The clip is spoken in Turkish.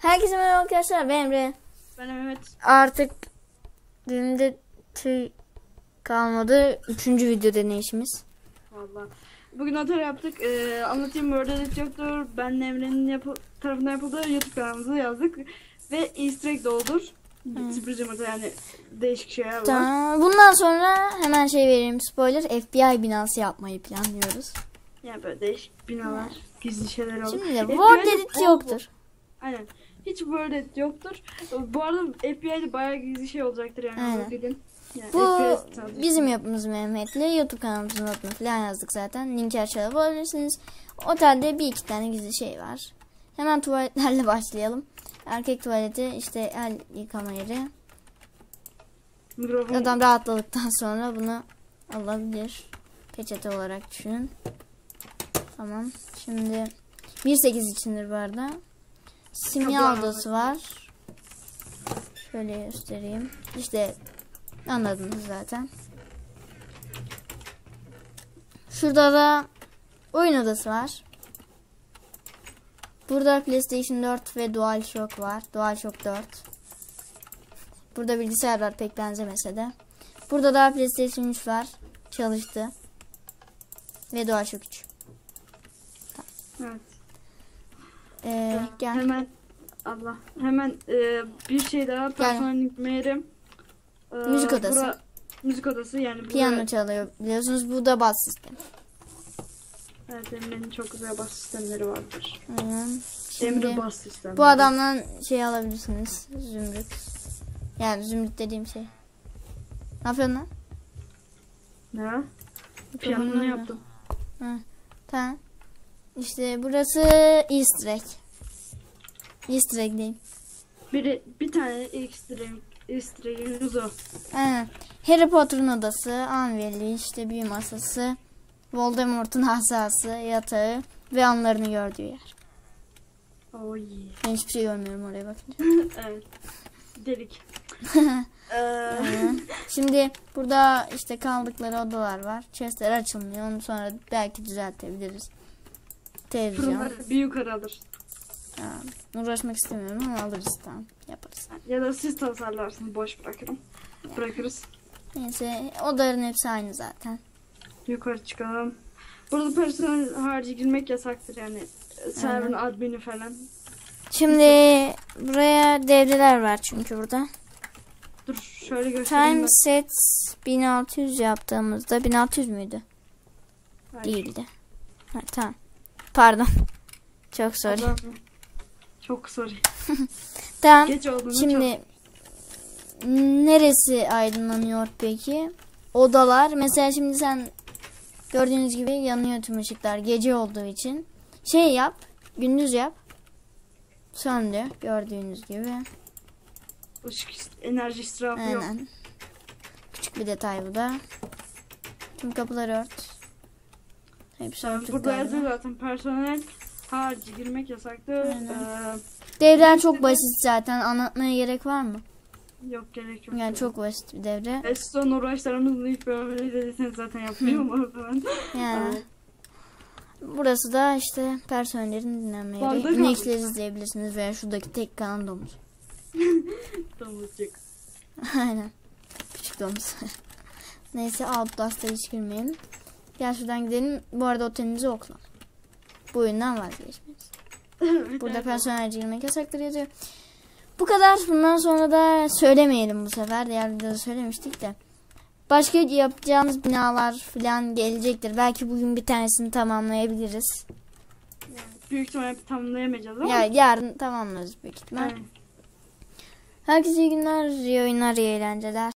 Herkese merhaba arkadaşlar. Ben Emre. Ben Mehmet. Artık dilimde tüy kalmadı. Üçüncü video deneyişimiz. Valla. Bugün atar yaptık. Ee, anlatayım Word Edit yoktur. Ben Emre'nin yapı tarafından yapıldığı YouTube kanalımıza yazdık. Ve Easter egg doldur. Sürpriz yumurta yani değişik şeyler var. Tamam. Bundan sonra hemen şey vereyim spoiler. FBI binası yapmayı planlıyoruz. Yani böyle değişik binalar, gizli şeyler olur. Şimdi de Word edit yoktur. Aynen. Hiç Edit yoktur. Bu arada FBI'de bayağı gizli şey olacaktır yani. Aynen. Yani Bu bizim yapımız Mehmet'le. YouTube kanalımızın adını falan yazdık zaten. Linki aşağıda bulabilirsiniz. Otelde bir iki tane gizli şey var. Hemen tuvaletlerle başlayalım. Erkek tuvaleti işte el yıkama yeri. Mikrofon. Adam rahatladıktan sonra bunu alabilir. Peçete olarak düşünün. Tamam. Şimdi 1.8 içindir bu arada. Simya Tabii. odası var. Şöyle göstereyim. İşte anladınız zaten. Şurada da oyun odası var. Burada PlayStation 4 ve DualShock var. DualShock 4. Burada bilgisayar var pek benzemese de. Burada da PlayStation 3 var. Çalıştı. Ve DualShock 3. Evet. Ee, gel. Hemen Allah. Hemen e, bir şey daha personel meyerim. E, Müzik odası. müzik odası yani. Piyano Bura, çalıyor biliyorsunuz. Bu da bas sistemi. evet Emre'nin çok güzel bas sistemleri vardır. Aynen. Emre Şimdi bas sistemi. bu adamdan şey alabilirsiniz. Zümrüt. Yani zümrüt dediğim şey. Ne yapıyorsun lan? Ne? Piyanonu yaptım. Tamam. İşte burası Easter egg. Easter egg diyeyim. Biri, bir tane ekstra ekstra yerimiz o. Aynen. Harry Potter'ın odası, Anveli, işte büyü masası, Voldemort'un asası, yatağı ve anlarını gördüğü yer. Oy. Ben hiçbir şey görmüyorum oraya bakınca. evet. Delik. Ee. Şimdi burada işte kaldıkları odalar var. Chestler açılmıyor. Onu sonra belki düzeltebiliriz. Televizyon. fırınlar bir yukarı alır. Ha, uğraşmak istemiyorum ama alırız tamam. Yaparız. Ya da siz tasarlarsınız boş bırakırım. Bırakırız. Neyse odaların hepsi aynı zaten. Yukarı çıkalım. Burada personel harici girmek yasaktır yani. Server'ın admini falan. Şimdi buraya devreler var çünkü burada. Dur şöyle göstereyim Time ben. set 1600 yaptığımızda 1600 müydü? Hayır. Değildi. Ha, tamam. Pardon. Çok sorry. Çok sorry. Tamam. Geç olduğunu çok... Şimdi neresi aydınlanıyor peki? Odalar. Mesela şimdi sen gördüğünüz gibi yanıyor tüm ışıklar gece olduğu için. Şey yap. Gündüz yap. Söndü. Gördüğünüz gibi. Işık enerji israfı yok. Aynen. Küçük bir detay bu da. Tüm kapıları ört. Hepsi örtük Burada yazıyor zaten personel harici girmek yasaktır. Aynen. Devreler çok basit zaten. Anlatmaya gerek var mı? Ee, yok gerek yok. Yani çok basit bir devre. E, son uğraşlarımızın ilk bölümünü izlediyseniz zaten yapmıyorum orada ben. Yani. Burası da işte personellerin dinlenme yeri. İnekleri izleyebilirsiniz veya şuradaki tek kalan domuz. Domuzcuk. Aynen. Küçük domuz. Neyse Outlast'a hiç girmeyelim. Gel şuradan gidelim. Bu arada otelinizi okla. Bu oyundan vazgeçmeyiz. Burada personel girmek yasaktır yazıyor. Bu kadar. Bundan sonra da söylemeyelim bu sefer. Diğer videoda söylemiştik de. Başka yapacağımız binalar falan gelecektir. Belki bugün bir tanesini tamamlayabiliriz. Büyük ihtimalle tamamlayamayacağız ama. Ya yarın tamamlarız büyük ihtimal. Aynen. Herkese iyi günler, iyi oyunlar, iyi eğlenceler.